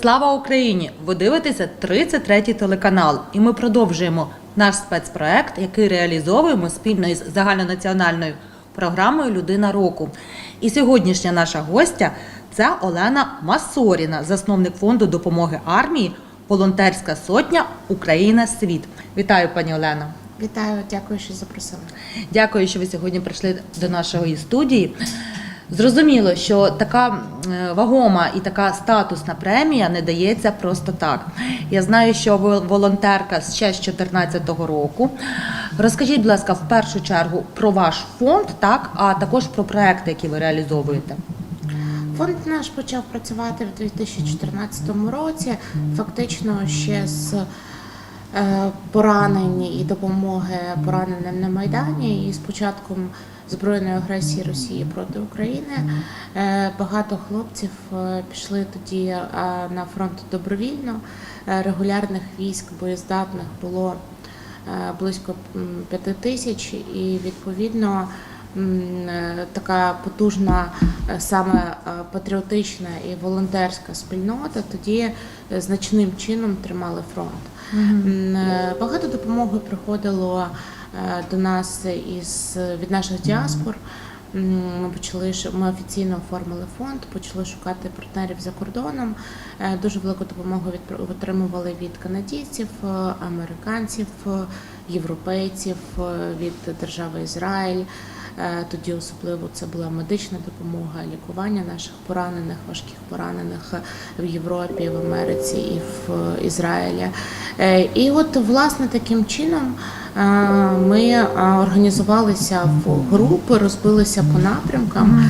Слава Україні! Ви дивитеся 33-й телеканал, і ми продовжуємо наш спецпроект, який реалізовуємо спільно із загальнонаціональною програмою Людина року. І сьогоднішня наша гостя це Олена Масоріна, засновник фонду допомоги армії, волонтерська сотня Україна Світ. Вітаю, пані Олена. Вітаю, дякую, що запросили. Дякую, що ви сьогодні прийшли до нашої студії. Зрозуміло, що така е, вагома і така статусна премія не дається просто так. Я знаю, що ви волонтерка ще з 2014 року. Розкажіть, будь ласка, в першу чергу про ваш фонд, так, а також про проекти, які ви реалізовуєте. Фонд наш почав працювати в 2014 році, фактично ще з е, поранень і допомоги пораненим на Майдані. І з початком збройної агресії Росії проти України е, багато хлопців е, пішли тоді на фронт добровільно. Регулярних військ боєздатних було близько п'яти тисяч, і відповідно така потужна саме патріотична і волонтерська спільнота тоді значним чином тримали фронт. Е, Багато допомоги приходило е, до нас із від наших діаспор. Ми почали ми офіційно оформили фонд, почали шукати партнерів за кордоном. Е, Дуже велику допомогу від отримували від канадійців, американців, європейців, від держави Ізраїль. Е, Тоді особливо це була медична допомога, лікування наших поранених, важких поранених в Європі, в Америці і в Ізраїлі. Е, І от власне таким чином ми е, організувалися в групи, розбилися по напрямкам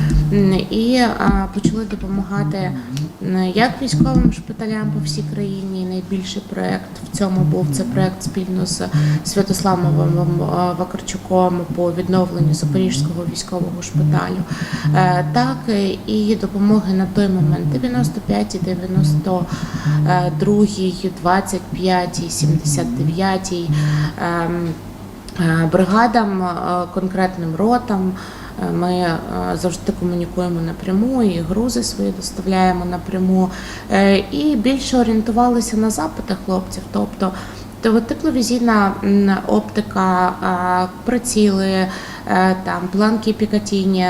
і е, почали допомагати як військовим шпиталям по всій країні. Найбільший проект в цьому був це проект спільно з Святославом е, Вакарчуком по відновленню Запорізького військового шпиталю. Е, Так е, і допомоги на той момент 95, 92, 25, 79 ем, е, бригадам, е, конкретним ротам. Е, Ми е, завжди комунікуємо напряму і грузи свої доставляємо напряму. Е, І більше орієнтувалися на запити хлопців. Тобто то тепловізійна оптика, е, приціли, е, там планки Пікатіні,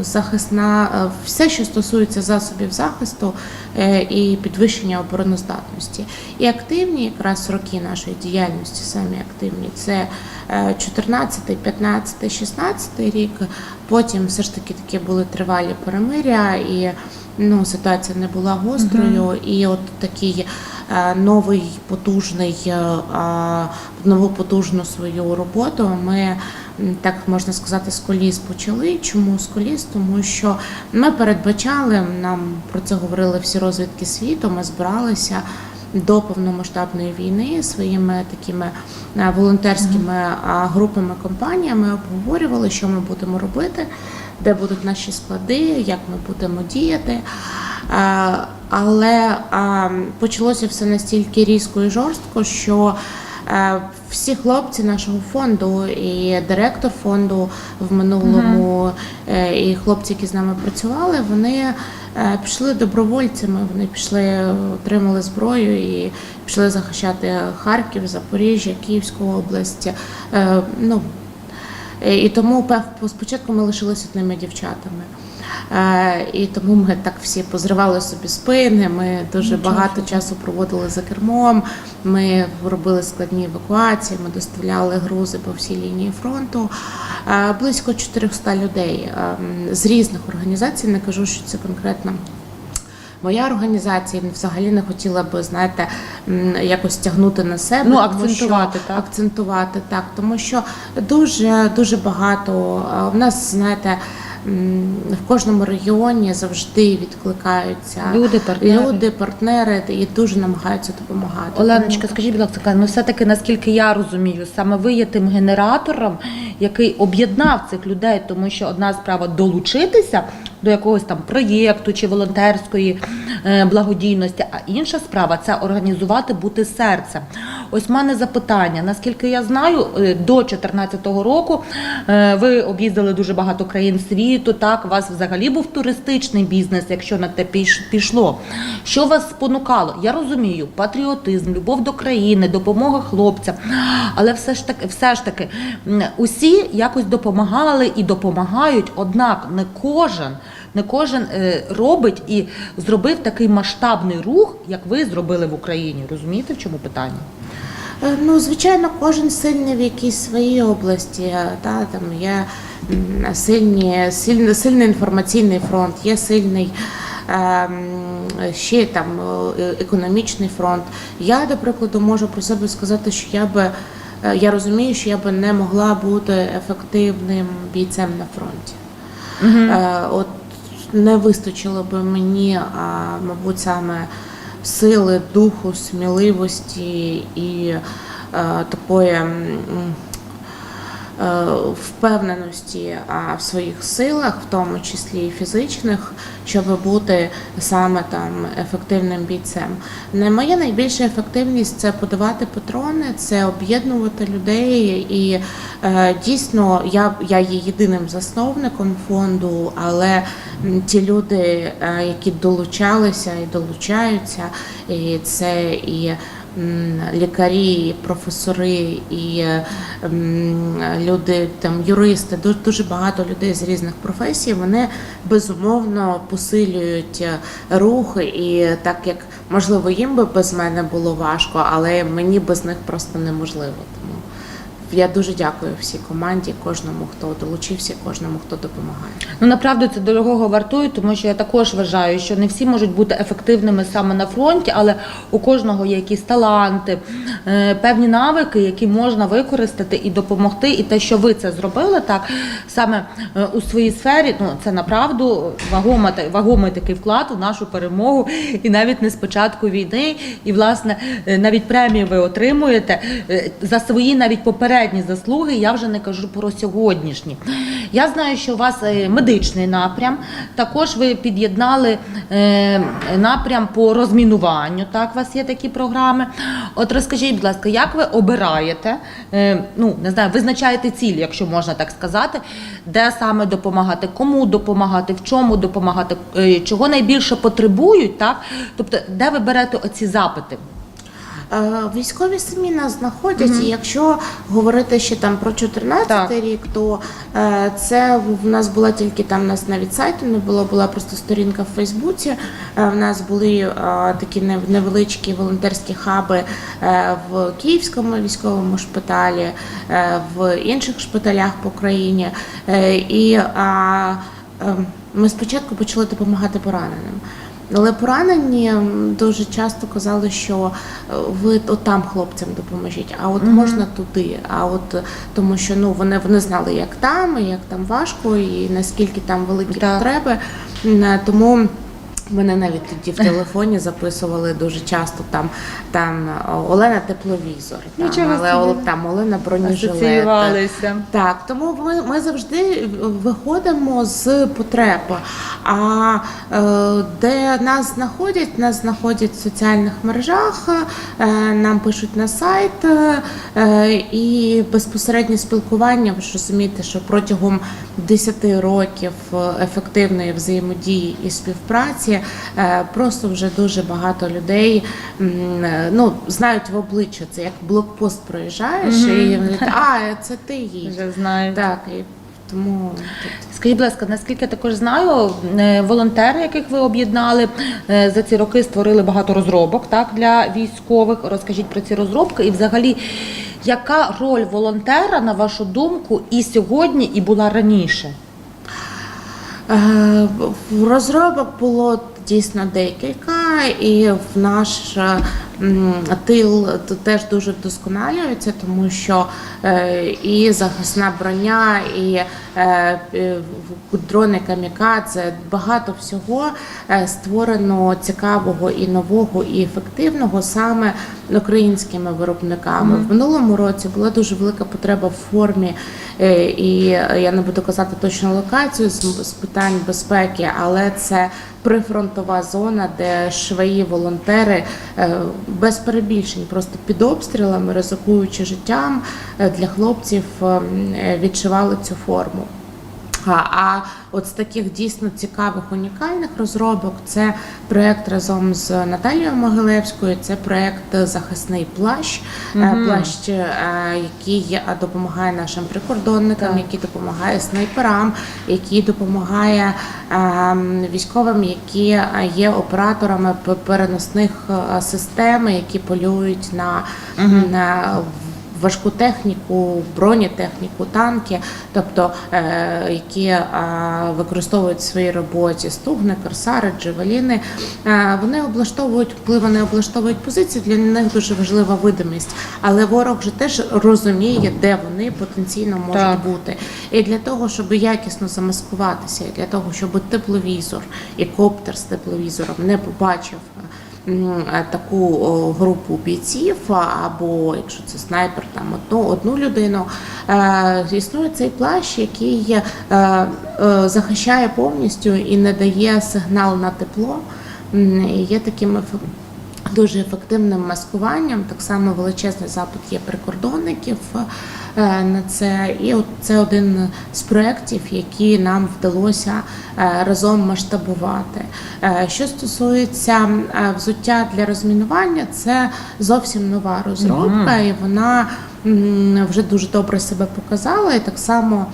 захисна, е, все, що стосується засобів захисту е, і підвищення обороноздатності. І активні якраз роки нашої діяльності, самі активні, це е, 14, 15, 16 рік. Потім все ж таки такі були тривалі перемиря і ну, ситуація не була гострою. І от такий е, новий потужний, е, нову потужну свою роботу ми. Так можна сказати, з коліс почали. Чому з коліс? Тому що ми передбачали, нам про це говорили всі розвідки світу. Ми збиралися до повномасштабної війни своїми такими е, волонтерськими групами, компаніями обговорювали, що ми будемо робити, де будуть наші склади, як ми будемо діяти. Е, Але почалося все настільки різко і жорстко, що е, всі хлопці нашого фонду і директор фонду в минулому, е, і хлопці, які з нами працювали, вони е, пішли добровольцями. Вони пішли, отримали зброю і пішли захищати Харків, Запоріжжя, Київську область. Е, Ну, Е, і тому спочатку ми лишилися одними дівчатами. Е, І тому ми так всі позривали собі спини. Ми дуже багато часу проводили за кермом. Ми робили складні евакуації, ми доставляли грузи по всій лінії фронту. Е, Близько 400 людей е, з різних організацій. Не кажу, що це конкретно. Моя організація взагалі не хотіла би, знаєте, якось тягнути на себе. Ну, акцентувати, що, так? акцентувати так, тому що дуже дуже багато в нас, знаєте, в кожному регіоні завжди відкликаються Люди, партнери. люди, партнери і дуже намагаються допомагати. Оленочка, скажіть, будь ласка, ну все-таки, наскільки я розумію, саме ви є тим генератором, який об'єднав цих людей, тому що одна справа долучитися до якогось там проєкту чи волонтерської е, благодійності, а інша справа це організувати бути серцем. Ось в мене запитання. Наскільки я знаю, е, до 2014 року е, ви об'їздили дуже багато країн світу. Так, у вас взагалі був туристичний бізнес, якщо на те піш- пішло. Що вас спонукало? Я розумію, патріотизм, любов до країни, допомога хлопцям. Але все ж таки, все ж таки, усі якось допомагали і допомагають, однак не кожен. Не кожен е, робить і зробив такий масштабний рух, як ви зробили в Україні. Розумієте, в чому питання? Е, Ну, звичайно, кожен сильний в якійсь своїй області. е, Та, там є сильні, сильний, сильний інформаційний фронт, є сильний ем, ще там е, економічний фронт. Я, до прикладу, можу про себе сказати, що я би я розумію, що я би не могла бути ефективним бійцем на фронті. Е, От не вистачило би мені, а, мабуть, саме сили, духу, сміливості і е, такої впевненості в своїх силах, в тому числі і фізичних, щоб бути саме там ефективним бійцем. Не моя найбільша ефективність це подавати патрони, це об'єднувати людей. І е, дійсно я, я є єдиним засновником фонду, але ті люди, е, які долучалися і долучаються, і це і лікарі, професори, і е, люди, там юристи, дуже, багато людей з різних професій. Вони безумовно посилюють рухи, і так як можливо їм би без мене було важко, але мені без них просто неможливо. Я дуже дякую всій команді, кожному, хто долучився, кожному, хто допомагає. Ну направду це дорогого вартує, тому що я також вважаю, що не всі можуть бути ефективними саме на фронті, але у кожного є якісь таланти, е, певні навики, які можна використати і допомогти. І те, що ви це зробили, так саме е, у своїй сфері, ну це направду вагома вагомий такий вклад у нашу перемогу, і навіть не з початку війни. І власне е, навіть премії ви отримуєте за свої навіть попередні заслуги. Я вже не кажу про сьогоднішні. Я знаю, що у вас е, медичний напрям. Також ви під'єднали е, напрям по розмінуванню. Так, у вас є такі програми. От розкажіть, будь ласка, як ви обираєте, е, ну не знаю, визначаєте ціль, якщо можна так сказати, де саме допомагати, кому допомагати, в чому допомагати, чого найбільше потребують, так? Тобто, де ви берете оці запити? Е, Військові самі нас знаходять, і якщо говорити ще там про 14 рік, то е, це в нас була тільки там, нас навіть сайту не було, була просто сторінка в Фейсбуці. Е, В нас були е, такі невеличкі волонтерські хаби е, в Київському військовому шпиталі, е, в інших шпиталях по країні. Е, І а, е, ми спочатку почали допомагати пораненим. Але поранені дуже часто казали, що е, ви от там хлопцям допоможіть, а от можна туди. А от е, тому, що ну вони, вони знали, як там, і як там важко, і наскільки там великі Так. потреби. Е, Тому мене навіть тоді в телефоні записували дуже часто там, там е, Олена тепловізор, там, але. Там Олена бронежилет. Так, тому ми, ми завжди виходимо з потреб. А е, де нас знаходять, нас знаходять в соціальних мережах, е, нам пишуть на сайт е, і безпосереднє спілкування. Ви ж розумієте, що протягом 10 років ефективної взаємодії і співпраці е, просто вже дуже багато людей е, ну, знають в обличчя. Це як блокпост проїжджаєш, і вони а це ти їй. Вже знаю. Так, і тому. Скажіть, будь ласка, наскільки я також знаю, е, волонтери, яких ви об'єднали за ці роки, створили багато розробок так для військових. Розкажіть про ці розробки і, взагалі, яка роль волонтера, на вашу думку, і сьогодні, і була раніше? Е, Розробок було дійсно декілька, і в наш е, тил теж дуже вдосконалюється, тому що е, і захисна броня, і е, дрони камікадзе, багато всього створено цікавого і нового, і ефективного саме українськими виробниками. В минулому році була дуже велика потреба в формі, і я не буду казати точно локацію з питань безпеки, але це прифронтова зона, де швеї, волонтери е, без перебільшень, просто під обстрілами, ризикуючи життям е, для хлопців, е, відшивали цю форму. А, от з таких дійсно цікавих унікальних розробок це проект разом з Наталією Могилевською. Це проект захисний плащ, е, плащ, е, який допомагає нашим прикордонникам, Так. який допомагає снайперам, який допомагає е, військовим, які е, є операторами переносних систем, які полюють на, на важку техніку, бронетехніку, танки, тобто е, які е, використовують в своїй роботі стугни, корсари, джевеліни. Е, вони облаштовують, вони облаштовують позиції, для них дуже важлива видимість. Але ворог же теж розуміє, де вони потенційно можуть Так. бути. І для того, щоб якісно замаскуватися, і для того, щоб тепловізор і коптер з тепловізором не побачив. Е, Таку групу бійців, або якщо це снайпер, там одну одну людину. Е, існує цей плащ, який е, захищає повністю і не дає сигнал на тепло. Є таким еф- дуже ефективним маскуванням. Так само величезний запит є прикордонників е, на це. І от це один з проєктів, які нам вдалося е, разом масштабувати. Е, Що стосується взуття для розмінування, це зовсім нова розробка, і вона вже дуже добре себе показала. І так само.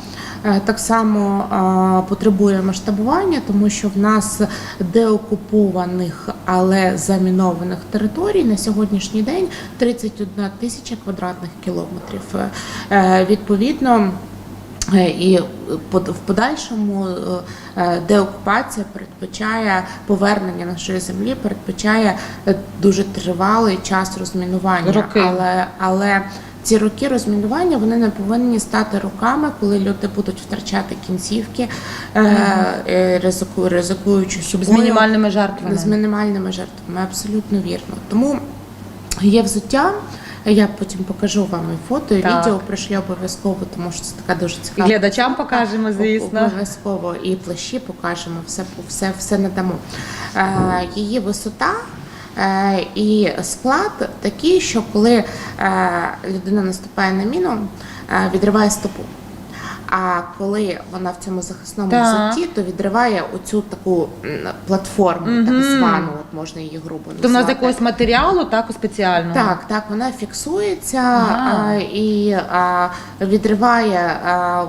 Е, Так само е, потребує масштабування, тому що в нас деокупованих, але замінованих територій на сьогоднішній день 31 тисяча квадратних кілометрів. Е, Відповідно. І в подальшому деокупація передбачає повернення нашої землі, передбачає дуже тривалий час розмінування. Роки. Але, але ці роки розмінування вони не повинні стати роками, коли люди будуть втрачати кінцівки, е, е, ризику- ризикуючи З мінімальними жертвами. З мінімальними жертвами, абсолютно вірно. Тому є взуття. Я потім покажу вам і фото, і Так. відео пришлю обов'язково, тому що це така дуже І цікава. глядачам покажемо, звісно. Обов'язково і плащі покажемо, все, все, все надамо. Е, її висота. Е, І склад такий, що коли е, людина наступає на міну, е, відриває стопу. А коли вона в цьому захисному Так. взутті, то відриває оцю таку платформу, так звану, от можна її грубо То вона з якогось матеріалу, так, спеціального? Так, так, вона фіксується Ага. а, і а, відриває. А,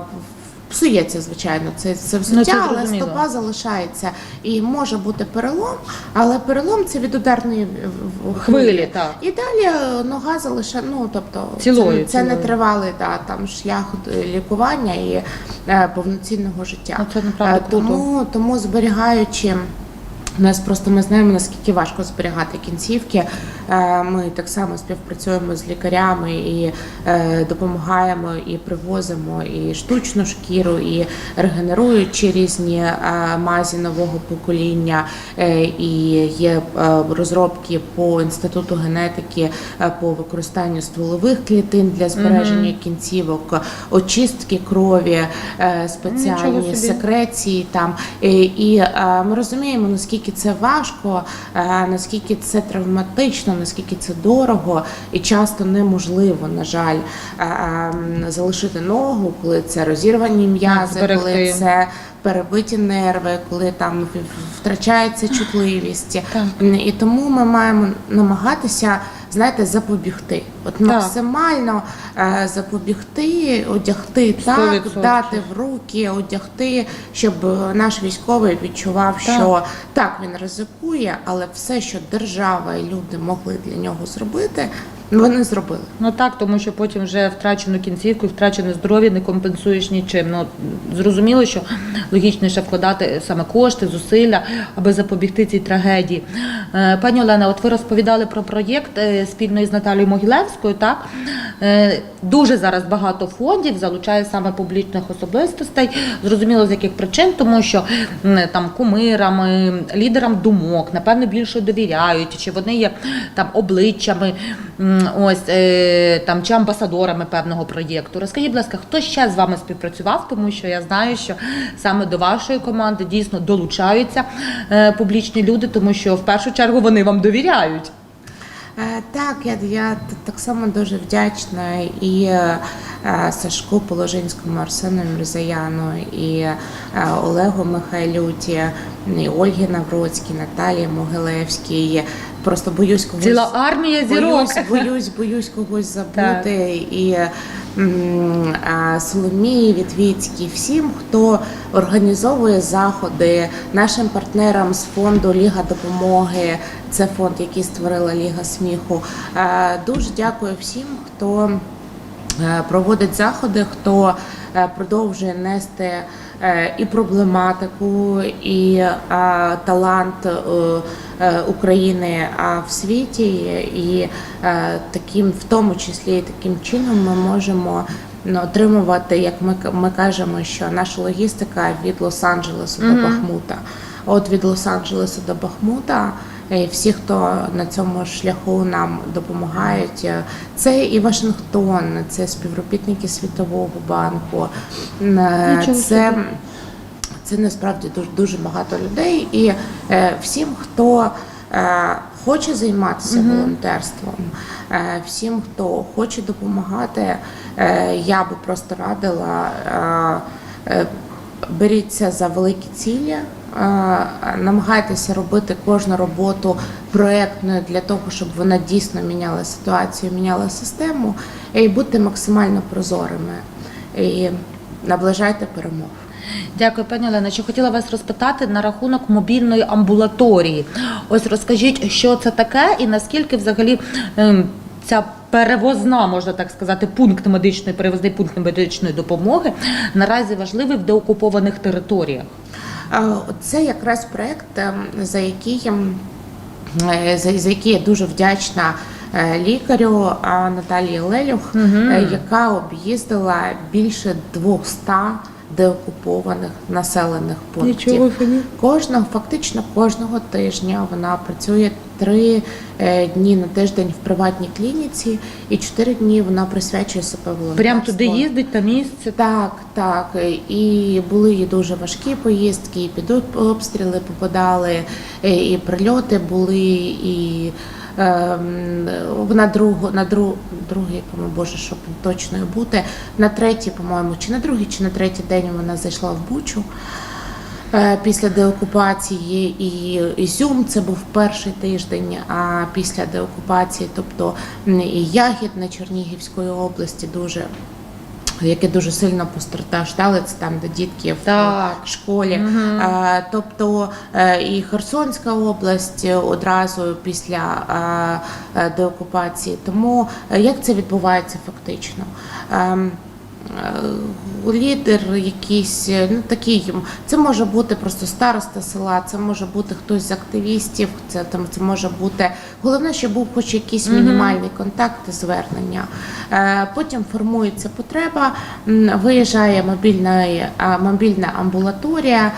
Псується, звичайно, це, це взуття, Ну, це але стопа залишається. І може бути перелом, але перелом це від ударної в- в- Хвилі, так. І далі е, нога залиша, ну тобто Цілою, це, це не тривалий да, там, шлях е, лікування і е, повноцінного життя. Ну, це направду Е, тому, тому зберігаючи. У нас просто ми знаємо наскільки важко зберігати кінцівки. Е, Ми так само співпрацюємо з лікарями і е, допомагаємо і привозимо і штучну шкіру, і регенеруючі різні е, мазі нового покоління. І є розробки по інституту генетики по використанню стволових клітин для збереження кінцівок, очистки крові, спеціальні секреції там. І, ми розуміємо, наскільки це важко, е, наскільки це травматично, наскільки це дорого і часто неможливо, на жаль, е, е, залишити ногу, коли це розірвані м'язи, коли це перебиті нерви, коли там втрачається чутливість. І тому ми маємо намагатися. Знаєте, запобігти, от максимально е, запобігти, одягти так, 100%. дати в руки, одягти, щоб наш військовий відчував, Так. що так він ризикує, але все, що держава і люди могли для нього зробити, вони зробили. Ну так, тому що потім вже втрачену кінцівку втрачене здоров'я не компенсуєш нічим. Ну зрозуміло, що логічніше вкладати саме кошти, зусилля, аби запобігти цій трагедії. Е, Пані Олена, от ви розповідали про проєкт е, спільно із Наталією Могилевською. Так Е, дуже зараз багато фондів залучає саме публічних особистостей. Зрозуміло, з яких причин, тому що там кумирам, е, лідерам думок, напевно, більше довіряють, чи вони є там обличчями ось е, там чи амбасадорами певного проєкту. Розкажіть, будь ласка, хто ще з вами співпрацював, тому що я знаю, що саме до вашої команди дійсно долучаються е, публічні люди, тому що в першу чергу вони вам довіряють. Е, Так, я, я так само дуже вдячна і е, е, Сашку Положинському, Арсену Мірзаяну, і Олегу Михайлюті, і Ольгі Навроцькій, Наталії Могилевській. Просто боюсь когось Ціла армія зірок. боюсь, боюсь, боюсь когось забути. І Соломії Вітвіцькій, всім, хто організовує заходи, нашим партнерам з фонду Ліга допомоги. Це фонд, який створила Ліга сміху. Дуже дякую всім, хто е, проводить заходи, хто е, продовжує нести і проблематику, і е, талант е, е, України а в світі, і е, таким, в тому числі, і таким чином ми можемо. ну, Отримувати, як ми, ми кажемо, що наша логістика від Лос-Анджелесу до Бахмута. От від Лос-Анджелеса до Бахмута е, всі, хто на цьому шляху нам допомагають, е, це і Вашингтон, це співробітники Світового банку, е, це, це насправді дуже, дуже багато людей. І е, всім, хто хоче займатися волонтерством, всім, хто хоче допомагати, я би просто радила. Беріться за великі цілі, намагайтеся робити кожну роботу проектною для того, щоб вона дійсно міняла ситуацію, міняла систему, і бути максимально прозорими. І наближайте перемогу. Дякую, пані Олена. Ще хотіла вас розпитати на рахунок мобільної амбулаторії. Ось розкажіть, що це таке, і наскільки взагалі ем, ця перевозна, можна так сказати, пункт медичної перевозний пункт медичної допомоги наразі важливий в деокупованих територіях. Це якраз проект, ем, за який, е, за, за який я дуже вдячна е, лікарю Наталії Лелюх, угу. яка об'їздила більше 200 деокупованих населених пунктів. Нічого. Кожного, фактично кожного тижня вона працює три е, дні на тиждень в приватній клініці, і чотири дні вона присвячує себе волонтерству. Прям туди їздить на місце. Так, так. І були і дуже важкі поїздки, і під обстріли попадали, і і прильоти були, і ем, вона другу, на друг, другий, по-моєму, боже, щоб точною бути, на третій, по-моєму, чи на другий, чи на третій день вона зайшла в Бучу. Е, Після деокупації і Ізюм це був перший тиждень, а після деокупації, тобто і Ягідна Чернігівської області дуже яке дуже сильно постраждали, це там, де дітки в Так. школі. Е, тобто е, і Херсонська область одразу після е, деокупації. Тому як це відбувається фактично? Е, Лідер якийсь, е, ну такий, це може бути просто староста села, це може бути хтось з активістів, це там це може бути. Головне, щоб був хоч якийсь мінімальний контакт і звернення. Е, Потім формується потреба, виїжджає мобільна, мобільна амбулаторія,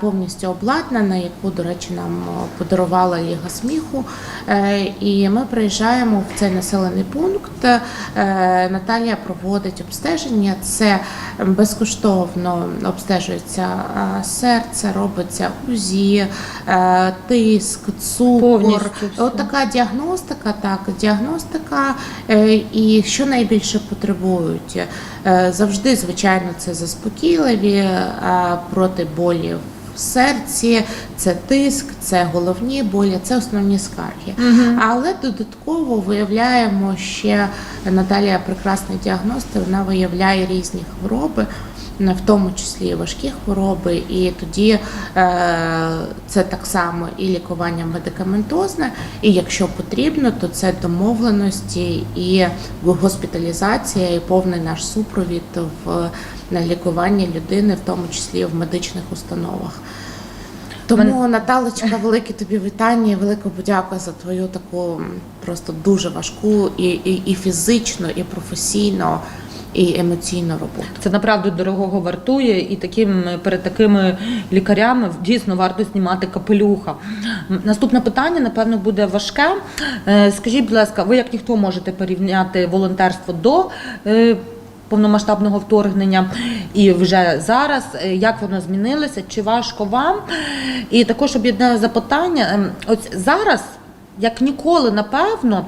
повністю обладнана, яку, до речі, нам подарувала Ліга сміху. І ми приїжджаємо в цей населений пункт. Наталія проводить обстеження. Це безкоштовно обстежується серце, робиться УЗІ, е, тиск, цукор. Повністю. От така діагностика, так, діагностика. е, І що найбільше потребують? Е, Завжди, звичайно, це заспокійливі проти болів в серці, це тиск, це головні болі, це основні скарги. Але додатково виявляємо ще Наталія прекрасний діагност, вона виявляє різні хвороби. В тому числі і важкі хвороби, і тоді е, це так само і лікування медикаментозне, і якщо потрібно, то це домовленості і госпіталізація, і повний наш супровід в лікуванні людини, в тому числі в медичних установах. Тому, Наталочка, велике тобі вітання, і велика подяка за твою таку просто дуже важку і, і, і фізично, і професійно і емоційну роботу. Це направду дорогого вартує, і таким перед такими лікарями дійсно варто знімати капелюха. Наступне питання, напевно, буде важке. Е, Скажіть, будь ласка, ви як ніхто можете порівняти волонтерство до е, повномасштабного вторгнення і вже зараз, Е, як воно змінилося, чи важко вам? І також об'єднаю запитання. ем, Ось зараз. Як ніколи, напевно,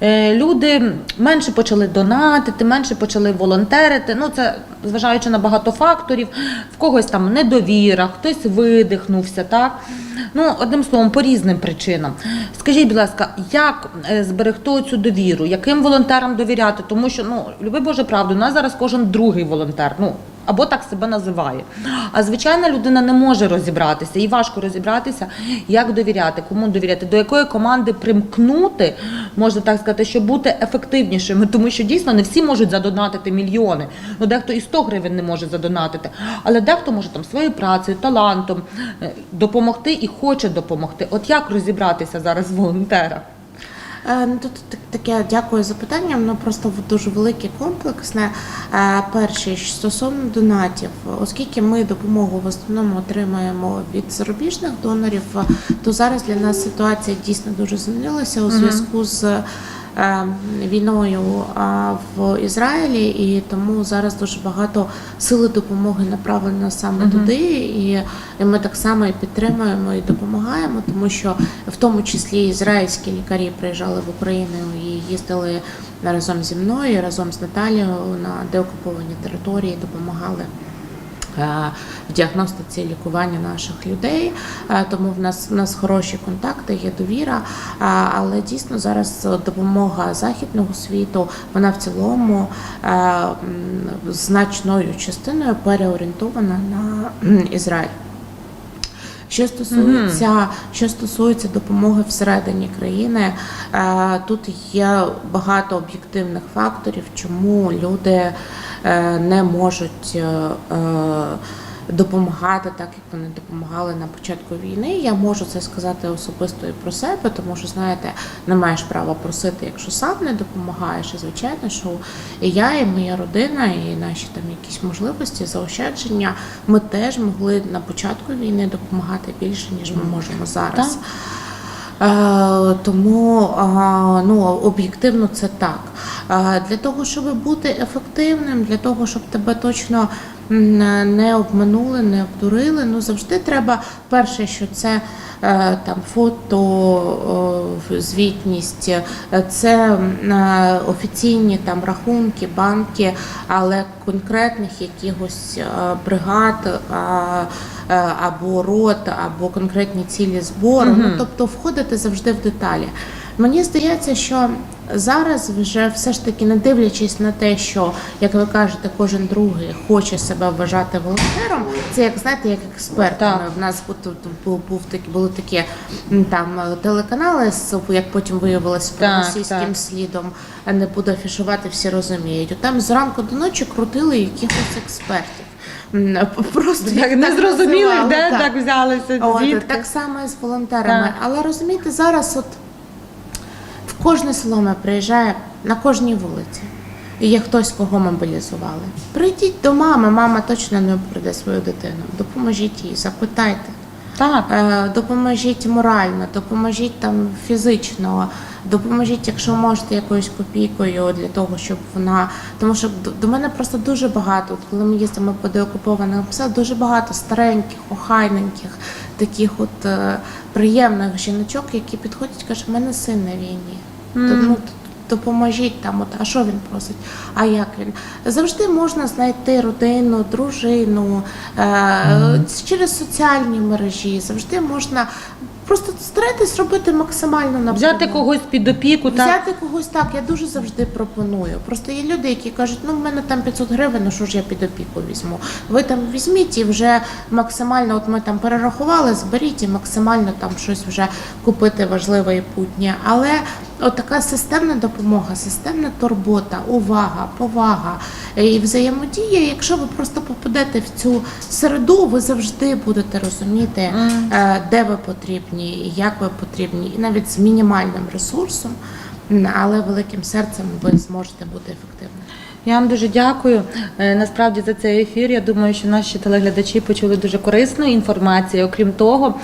е, люди менше почали донатити, менше почали волонтерити. Ну, це зважаючи на багато факторів, в когось там недовіра, хтось видихнувся, так? Ну, одним словом, по різним причинам. Скажіть, будь ласка, як е, зберегти цю довіру? Яким волонтерам довіряти? Тому що, ну, люби Боже правду, у нас зараз кожен другий волонтер. Ну, або так себе називає. А звичайна людина не може розібратися, і важко розібратися, як довіряти, кому довіряти, до якої команди примкнути, можна так сказати, щоб бути ефективнішими, тому що дійсно не всі можуть задонатити мільйони. Ну дехто і 100 гривень не може задонатити, але дехто може там своєю працею, талантом е, допомогти і хоче допомогти. От як розібратися зараз в волонтерах? Е, Ну, тут так- таке дякую за питання, воно просто дуже велике, комплексне. Е, Перше, стосовно донатів, оскільки ми допомогу в основному отримуємо від зарубіжних донорів, то зараз для нас ситуація дійсно дуже змінилася у зв'язку з війною в Ізраїлі, і тому зараз дуже багато сили допомоги направлено саме туди, і, і ми так само і підтримуємо і допомагаємо, тому що в тому числі ізраїльські лікарі приїжджали в Україну і їздили разом зі мною, разом з Наталією на деокуповані території, допомагали. Е, В діагностиці і лікуванні наших людей, Е, тому в нас в нас хороші контакти, є довіра. Е, Але дійсно зараз допомога західного світу вона в цілому значною частиною переорієнтована на Ізраїль. Що стосується, що стосується допомоги всередині країни, тут є багато об'єктивних факторів, чому люди не можуть е, е, допомагати так, як вони допомагали на початку війни. Я можу це сказати особисто і про себе, тому що знаєте, не маєш права просити, якщо сам не допомагаєш. І звичайно, що і я, і моя родина, і наші там якісь можливості, заощадження, ми теж могли на початку війни допомагати більше, ніж ми можемо зараз. Е, Тому е, ну, об'єктивно це так. Для того, щоб бути ефективним, для того, щоб тебе точно не обманули, не обдурили, ну завжди треба перше, що це е, там фото, звітність, е, це е, офіційні там рахунки, банки, але конкретних якихось бригад. Або рот, або конкретні цілі збору, ну тобто входити завжди в деталі. Мені здається, що зараз вже все ж таки не дивлячись на те, що як ви кажете, кожен другий хоче себе вважати волонтером. Це як знаєте, як експертами. В нас був, був такі були такі там телеканали, як потім виявилось по російським слідом. Не буду афішувати, всі розуміють. Там зранку до ночі крутили якихось експертів. Просто Так, не зрозуміли, де так. так взялися От, так само і з волонтерами. Так. Але розумієте, зараз от кожне село ми приїжджає на кожній вулиці. І є хтось, кого мобілізували. Прийдіть до мами, мама точно не прийде свою дитину. Допоможіть їй, запитайте. Так. Е, Допоможіть морально, допоможіть там фізично, допоможіть, якщо можете, якоюсь копійкою для того, щоб вона. Тому що до- мене просто дуже багато, от коли ми їздимо по деокупованих селах, дуже багато стареньких, охайненьких, таких от е, приємних жіночок, які підходять і кажуть, в мене син на війні. То, ну, Допоможіть там, от, а що він просить? А як він? Завжди можна знайти родину, дружину е, через соціальні мережі. Завжди можна просто старайтесь робити максимально на Взяти когось під опіку, так. Взяти когось так, я дуже завжди пропоную. Просто є люди, які кажуть, ну в мене там 500 гривень, ну що ж я під опіку візьму. Ви там візьміть і вже максимально, от ми там перерахували, зберіть і максимально там щось вже купити важливе і путнє. Але от така системна допомога, системна турбота, увага, повага і взаємодія. Якщо ви просто попадете в цю середу, ви завжди будете розуміти, е, де ви потрібні, як ви потрібні, і навіть з мінімальним ресурсом, але великим серцем ви зможете бути ефективними. Я вам дуже дякую. Е, Насправді за цей ефір. Я думаю, що наші телеглядачі почули дуже корисну інформацію. Окрім того,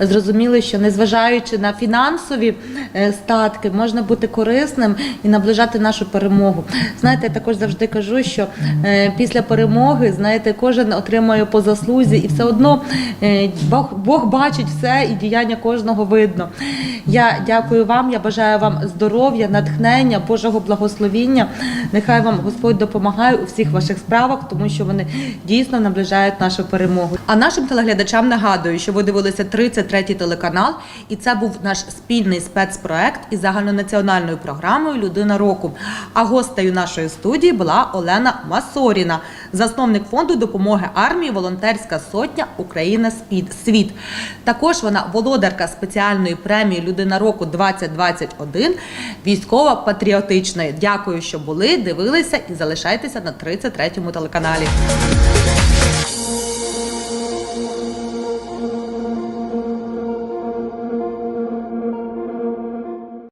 зрозуміли, що незважаючи на фінансові е, статки, можна бути корисним і наближати нашу перемогу. Знаєте, я також завжди кажу, що е, після перемоги, знаєте, кожен отримує по заслузі, і все одно Бог, Бог бачить все і діяння кожного видно. Я дякую вам. Я бажаю вам здоров'я, натхнення, Божого благословіння. Нехай вам Господь допомагає у всіх ваших справах, тому що вони дійсно наближають нашу перемогу. А нашим телеглядачам нагадую, що ви дивилися 33-й телеканал, і це був наш спільний спецпроект із загальнонаціональною програмою Людина року. А гостею нашої студії була Олена Масоріна, засновник фонду допомоги армії Волонтерська сотня Україна світ. Також вона володарка спеціальної премії Людина року 2021 військово-патріотичної. Дякую, що були, дивилися і залишайтеся на 33-му телеканалі.